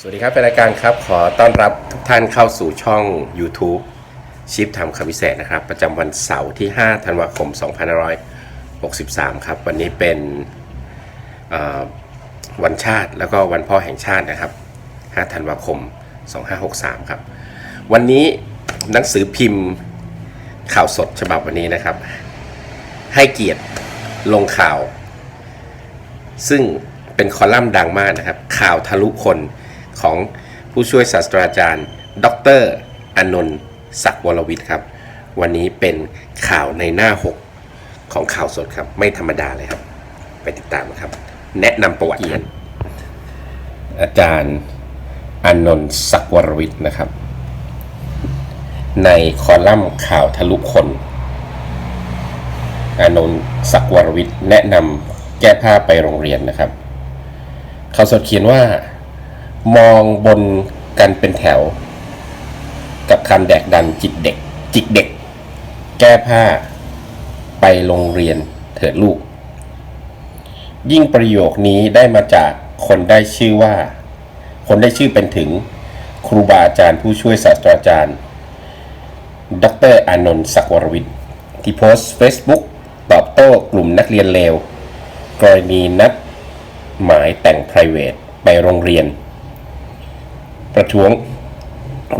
สวัสดีครับเป็นรายการครับ ขอต้อนรับทุกท่านเข้าสู่ช่อง YouTube ชิปทำคำพิเศษนะครับ ประจำวันเสาร์ที่ 5 ธันวาคม 2563 ครับ วันนี้เป็นวันชาติแล้วก็วันพ่อแห่งชาตินะครับ 5 ธันวาคม 2563 ครับ วันนี้หนังสือพิมพ์ข่าวสดฉบับวันนี้นะครับ ให้เกียรติลงข่าว ซึ่งเป็นคอลัมน์ดังมากนะครับ ข่าวทะลุคน ของผู้ช่วยศาสตราจารย์ ดรอนนท์ศักดิ์วรวิทย์ครับ วันนี้เป็นข่าวในหน้า 6 ของข่าวสดครับ ไม่ธรรมดาเลยครับ ไปติดตามครับ แนะนำประวัติท่านอาจารย์อนนท์ศักดิ์วรวิทย์นะครับ ในคอลัมน์ข่าวทะลุคนอนนท์ศักดิ์วรวิทย์แนะนำแก้ผ้าไปโรงเรียนนะครับ เขาสดเขียนว่า มองบนกันเป็นแถว กับคำแดกดันจิตเด็ก จิกเด็ก แก้ผ้า ไปโรงเรียนเถิดลูก ยิ่งประโยคนี้ได้มาจากคนได้ชื่อว่า คนได้ชื่อเป็นถึงครูบาอาจารย์ผู้ช่วยศาสตราจารย์ ดรอานนท์ศักวรวิทย์ ที่โพสต์ Facebook ตอบโต้กลุ่มนักเรียนเลว กรณีนัดหมายแต่ง p r i v a t ไปโรงเรียน ประท้วง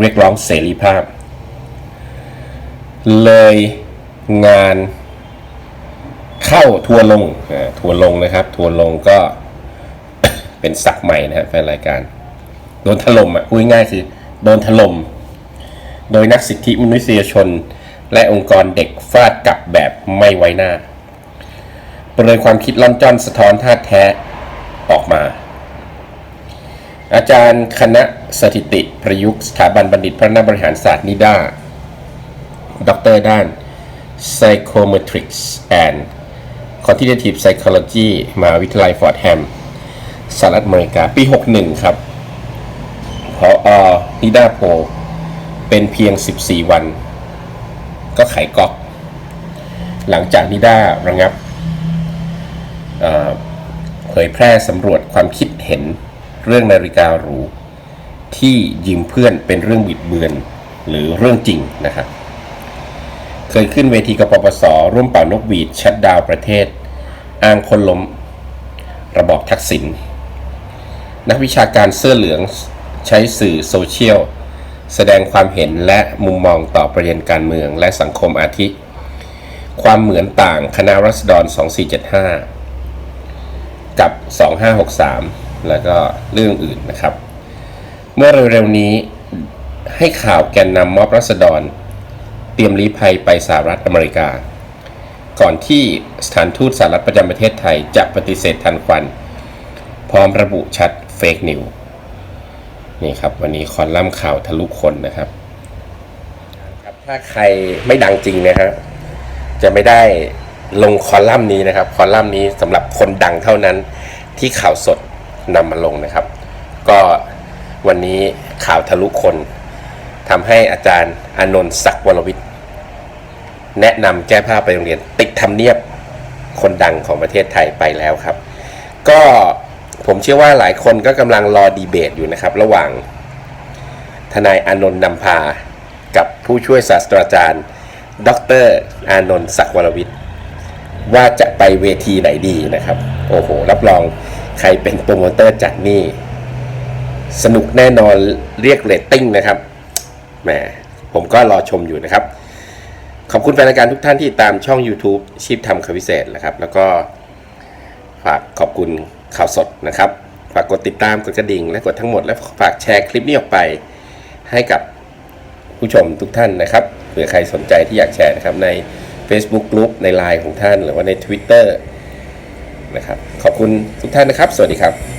เรียกร้องเสรีภาพ เลยงานเข้าทัวร์ลงทัวร์ลงนะครับ ทัวร์ลงก็เป็นศักใหม่นะครับแฟนรายการ โดนถล่มอะพูดง่ายคือ โดนถล่มโดยนักสิทธิมนุษยชน และองค์กรเด็กฟาดกลับแบบไม่ไว้หน้าเปรยความคิดล่อนจ้อนสะท้อนท่าแท้ออกมา อาจารย์คณะสถิติประยุกต์สถาบันบัณฑิตพระนบริหารศาสตร์นิด้าด็อกเตอร์ด้าน Psychometrics and Quantitative Psychology มหาวิทยาลัยฟอร์ดแฮมสหรัฐอเมริกา ปี 61 ครับพออนิด้าโพเป็นเพียง 14 วัน ก็ไขก๊อก หลังจากนิด้าระงับเผยแพร่สำรวจความคิดเห็น เรื่องนาฬิกาหรูที่ยืมเพื่อนเป็นเรื่องบิดเบือนหรือเรื่องจริงนะครับ เคยขึ้นเวทีกปปส ร่วมเป่านกหวีดชัดดาวประเทศ อ้างคนล้ม ระบอบทักษิณนักวิชาการเสื้อเหลืองใช้สื่อโซเชียล แสดงความเห็นและมุมมองต่อประเด็นการเมืองและสังคมอาทิ ความเหมือนต่างคณะรัษฎร 2475 กับ 2563 แล้วก็เรื่องอื่นนะครับ เมื่อเร็วๆนี้ให้ข่าวแกนนำม็อบรัษฎร เตรียมลี้ภัยไปสหรัฐอเมริกา ก่อนที่สถานทูตสหรัฐประจำประเทศไทยจะปฏิเสธทันควัน พร้อมระบุชัดเฟกนิวนี่ครับ วันนี้คอลัมน์ข่าวทะลุคนนะครับครับ ถ้าใครไม่ดังจริงนะฮะจะไม่ได้ลงคอลัมน์นี้นะครับ คอลัมน์นี้สำหรับคนดังเท่านั้นที่ข่าวสด นำมาลงนะครับ ก็วันนี้ข่าวทะลุคนทำให้อาจารย์อนนท์ศักดิ์วรวิทย์แนะนำแก้ผ้าไปโรงเรียน ติดทำเนียบคนดังของประเทศไทยไปแล้วครับ ก็ผมเชื่อว่าหลายคนก็กำลังรอดีเบตอยู่นะครับ ระหว่างทนายอนนท์นำพา กับผู้ช่วยศาสตราจารย์ ดร อานนท์ศักดิ์วรวิทย์ ว่าจะไปเวทีไหนดีนะครับ โอ้โห รับรองใครเป็นโปรโมเตอร์จัดนี่ สนุกแน่นอนเรียกเรตติ้งนะครับแหมผมก็รอชมอยู่นะครับ ขอบคุณแฟนรายการทุกท่านที่ตามช่อง YouTube ชีพทำคำพิเศษนะครับ แล้วก็ฝากขอบคุณข่าวสดนะครับ ฝากกดติดตามกดกระดิ่ง และกดทั้งหมด และฝากแชร์คลิปนี้ออกไปให้กับผู้ชมทุกท่านนะครับเผื่อใครสนใจที่อยากแชร์นะครับใน Facebook Group ใน Line ของท่าน หรือว่าใน Twitter นะครับ ขอบคุณทุกท่านนะครับ สวัสดีครับ